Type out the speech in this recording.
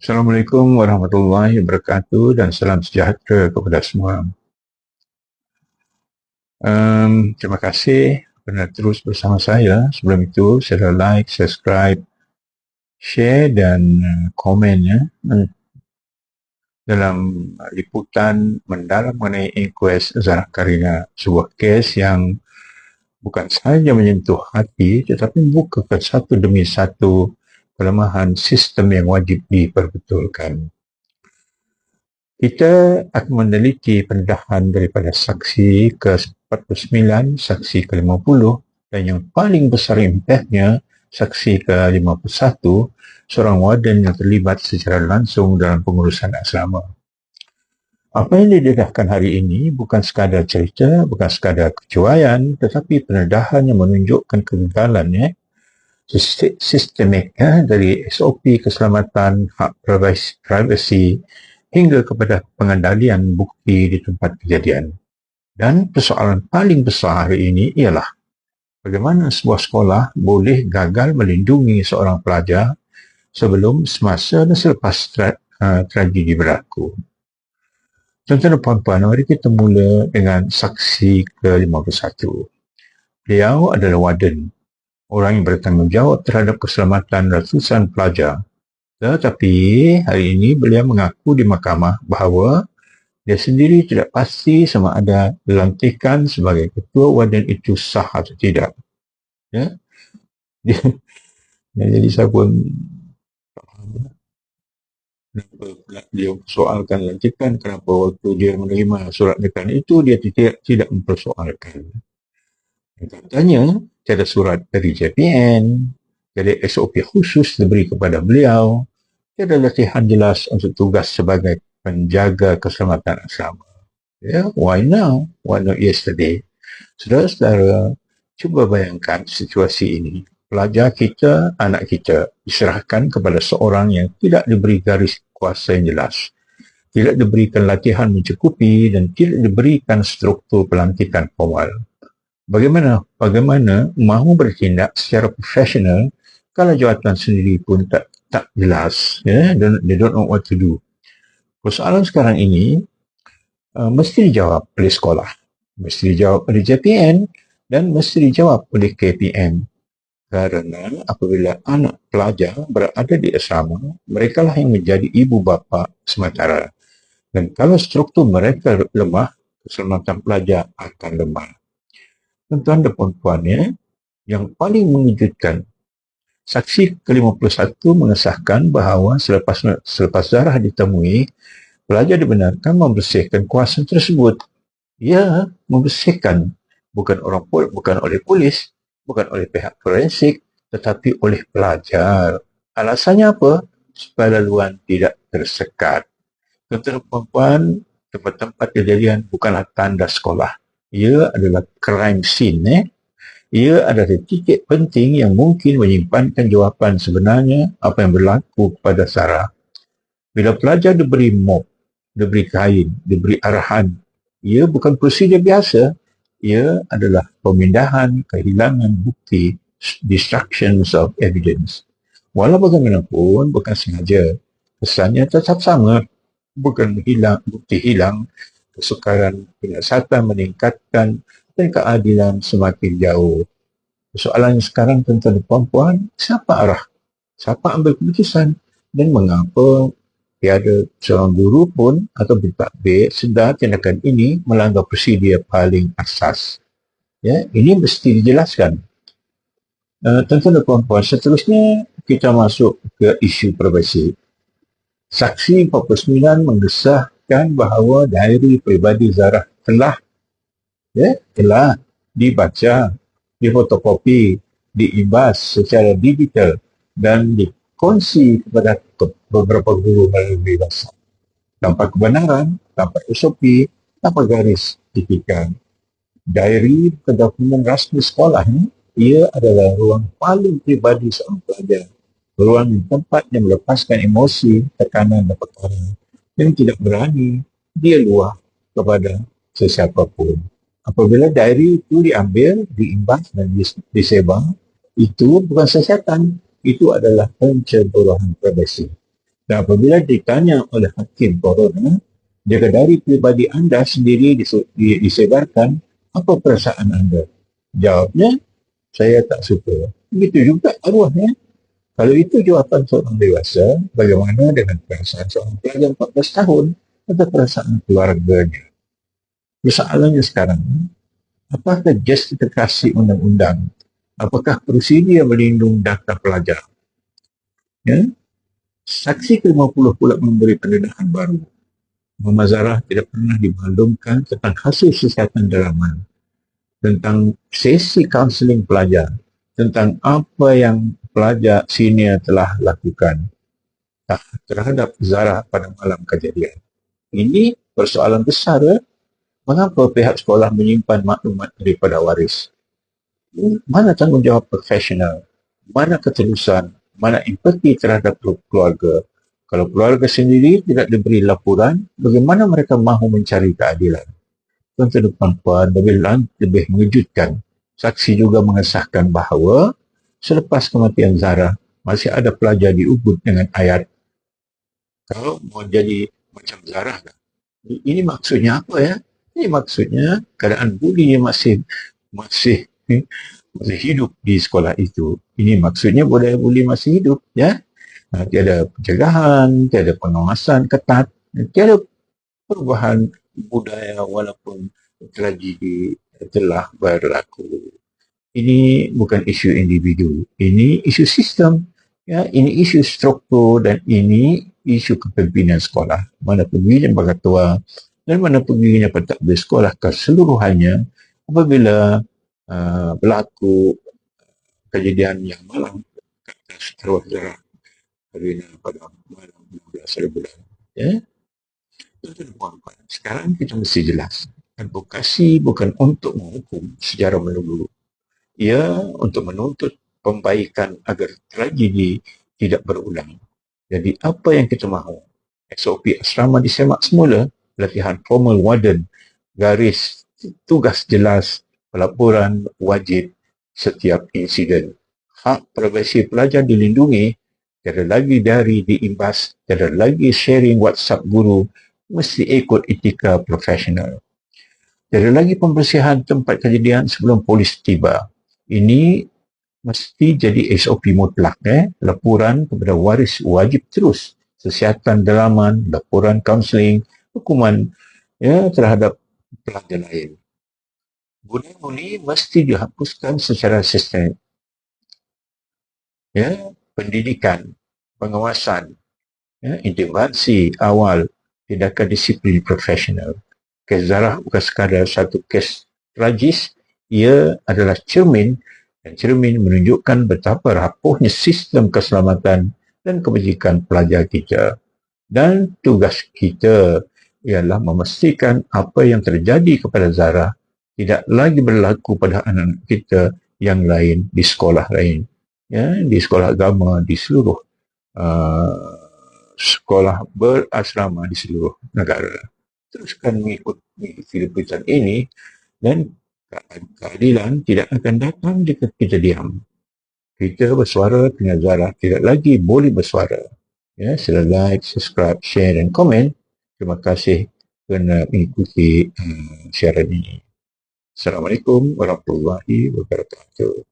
Assalamualaikum warahmatullahi wabarakatuh dan salam sejahtera kepada semua. Um, terima kasih kerana terus bersama saya. Sebelum itu, saya like, subscribe, share dan uh, komen ya. Dalam liputan mendalam mengenai inquest Zara Karina, sebuah kes yang bukan sahaja menyentuh hati tetapi membukakan satu demi satu kelemahan sistem yang wajib diperbetulkan. Kita akan meneliti pendedahan daripada saksi ke-49, saksi ke-50 dan yang paling besar impaknya saksi ke-51, seorang warden yang terlibat secara langsung dalam pengurusan asrama. Apa yang didedahkan hari ini bukan sekadar cerita, bukan sekadar kecuaian, tetapi pendedahan yang menunjukkan kegagalan ya, sistemik ya, dari SOP keselamatan hak privasi hingga kepada pengendalian bukti di tempat kejadian. Dan persoalan paling besar hari ini ialah bagaimana sebuah sekolah boleh gagal melindungi seorang pelajar sebelum, semasa dan selepas tra- uh, tragedi berlaku. Tuan-tuan dan puan-puan, mari kita mula dengan saksi ke-51. Beliau adalah warden orang yang bertanggungjawab terhadap keselamatan ratusan pelajar. Tetapi hari ini beliau mengaku di mahkamah bahawa dia sendiri tidak pasti sama ada dilantikan sebagai ketua wadah itu sah atau tidak. Ya? Dia, jadi saya pun kenapa dia soalkan lantikan kenapa waktu dia menerima surat dekan itu dia tidak tidak mempersoalkan katanya tiada surat dari JPN, tiada SOP khusus diberi kepada beliau, tiada latihan jelas untuk tugas sebagai penjaga keselamatan asrama. Yeah, why now? Why not yesterday? Saudara-saudara, cuba bayangkan situasi ini. Pelajar kita, anak kita diserahkan kepada seorang yang tidak diberi garis kuasa yang jelas. Tidak diberikan latihan mencukupi dan tidak diberikan struktur pelantikan formal bagaimana bagaimana mahu bertindak secara profesional kalau jawatan sendiri pun tak tak jelas ya yeah? they don't know what to do. Persoalan sekarang ini uh, mesti dijawab oleh sekolah mesti dijawab oleh JPN dan mesti dijawab oleh KPM kerana apabila anak pelajar berada di asrama mereka lah yang menjadi ibu bapa sementara. Dan kalau struktur mereka lemah keselamatan pelajar akan lemah tuan-tuan dan puan-puan ya, yang paling mengejutkan saksi ke-51 mengesahkan bahawa selepas selepas Zarah ditemui pelajar dibenarkan membersihkan kuasa tersebut. Ya membersihkan bukan orang bukan oleh polis bukan oleh pihak forensik tetapi oleh pelajar. Alasannya apa? Supaya laluan tidak tersekat. Tuan-tuan puan-puan tempat-tempat kejadian bukanlah tanda sekolah ia adalah crime scene eh. Ia adalah titik penting yang mungkin menyimpankan jawapan sebenarnya apa yang berlaku kepada Sarah. Bila pelajar diberi mop diberi kain diberi arahan ia bukan prosedur biasa. Ia adalah pemindahan kehilangan bukti destructions of evidence. Walau bagaimanapun bukan sengaja. Kesannya tetap sama. Bukan hilang bukti hilang kesukaran penyiasatan meningkatkan dan keadilan semakin jauh. Soalan sekarang tentang puan-puan, siapa arah? Siapa ambil keputusan? Dan mengapa tiada seorang guru pun atau bertakbir sedar tindakan ini melanggar prosedur paling asas? Ya, ini mesti dijelaskan. Uh, tuan-tuan dan puan-puan, seterusnya kita masuk ke isu privasi. Saksi 49 mengesah menyebutkan bahawa diary peribadi Zarah telah ya, telah dibaca, difotokopi, diibas secara digital dan dikongsi kepada beberapa guru melalui WhatsApp. Tanpa kebenaran, tanpa SOP, tanpa garis tipikal. Diary kedokumen rasmi sekolah ini, ia adalah ruang paling pribadi seorang pelajar. Ruang tempat yang melepaskan emosi, tekanan dan perkara yang tidak berani dia luah kepada sesiapa pun. Apabila diary itu diambil, diimbas dan disebar, itu bukan sesiatan. Itu adalah pencemburuan privasi. Dan apabila ditanya oleh hakim corona, jika dari pribadi anda sendiri disebarkan, apa perasaan anda? Jawabnya, saya tak suka. Begitu juga arwahnya. Kalau itu jawapan seorang dewasa, bagaimana dengan perasaan seorang pelajar 14 tahun atau perasaan keluarganya? Masalahnya sekarang, apakah justifikasi undang-undang? Apakah prosedur melindung data pelajar? Ya? Saksi ke-50 pula memberi pendedahan baru. Muhammad Zarah tidak pernah dimaklumkan tentang hasil kesihatan dalaman, tentang sesi kaunseling pelajar, tentang apa yang pelajar senior telah lakukan terhadap Zara pada malam kejadian. Ini persoalan besar ya. Mengapa pihak sekolah menyimpan maklumat daripada waris? Mana tanggungjawab profesional? Mana keterusan? Mana empati terhadap keluarga? Kalau keluarga sendiri tidak diberi laporan, bagaimana mereka mahu mencari keadilan? Tuan-tuan puan lebih, lebih mengejutkan Saksi juga mengesahkan bahawa selepas kematian Zara, masih ada pelajar di Ubud dengan ayat kalau mau jadi macam Zara kan? Ini maksudnya apa ya? Ini maksudnya keadaan budi masih masih masih hidup di sekolah itu. Ini maksudnya boleh budi masih hidup ya. Nah, tiada pencegahan, tiada pengawasan ketat, tiada perubahan budaya walaupun tragedi telah berlaku. Ini bukan isu individu, ini isu sistem, ya, ini isu struktur dan ini isu kepimpinan sekolah. Mana perginya bagi tua dan mana perginya pentadbir sekolah keseluruhannya apabila uh, berlaku kejadian yang malang kata setelah sejarah pada malam 16 bulan. Ya. Sekarang kita mesti jelas advokasi bukan untuk menghukum sejarah menunggu. Ia untuk menuntut pembaikan agar tragedi tidak berulang. Jadi apa yang kita mahu? SOP asrama disemak semula, latihan formal warden, garis, tugas jelas, pelaporan wajib setiap insiden. Hak privasi pelajar dilindungi, tiada lagi dari diimbas, tiada lagi sharing WhatsApp guru, mesti ikut etika profesional. Tiada lagi pembersihan tempat kejadian sebelum polis tiba. Ini mesti jadi SOP mutlak. Eh? Laporan kepada waris wajib terus. Kesihatan dalaman, laporan kaunseling, hukuman ya, terhadap pelajar lain. Bunyi-bunyi mesti dihapuskan secara sistem. Ya, pendidikan, pengawasan, ya, intervensi awal, tindakan disiplin profesional kes Zarah bukan sekadar satu kes tragis, ia adalah cermin dan cermin menunjukkan betapa rapuhnya sistem keselamatan dan kebajikan pelajar kita. Dan tugas kita ialah memastikan apa yang terjadi kepada Zara tidak lagi berlaku pada anak-anak kita yang lain di sekolah lain. Ya, di sekolah agama, di seluruh uh, sekolah berasrama di seluruh negara teruskan mengikuti Filipisan ini dan keadilan tidak akan datang jika kita diam. Kita bersuara dengan Zara tidak lagi boleh bersuara. Ya, sila like, subscribe, share dan komen. Terima kasih kerana mengikuti uh, siaran ini. Assalamualaikum warahmatullahi wabarakatuh.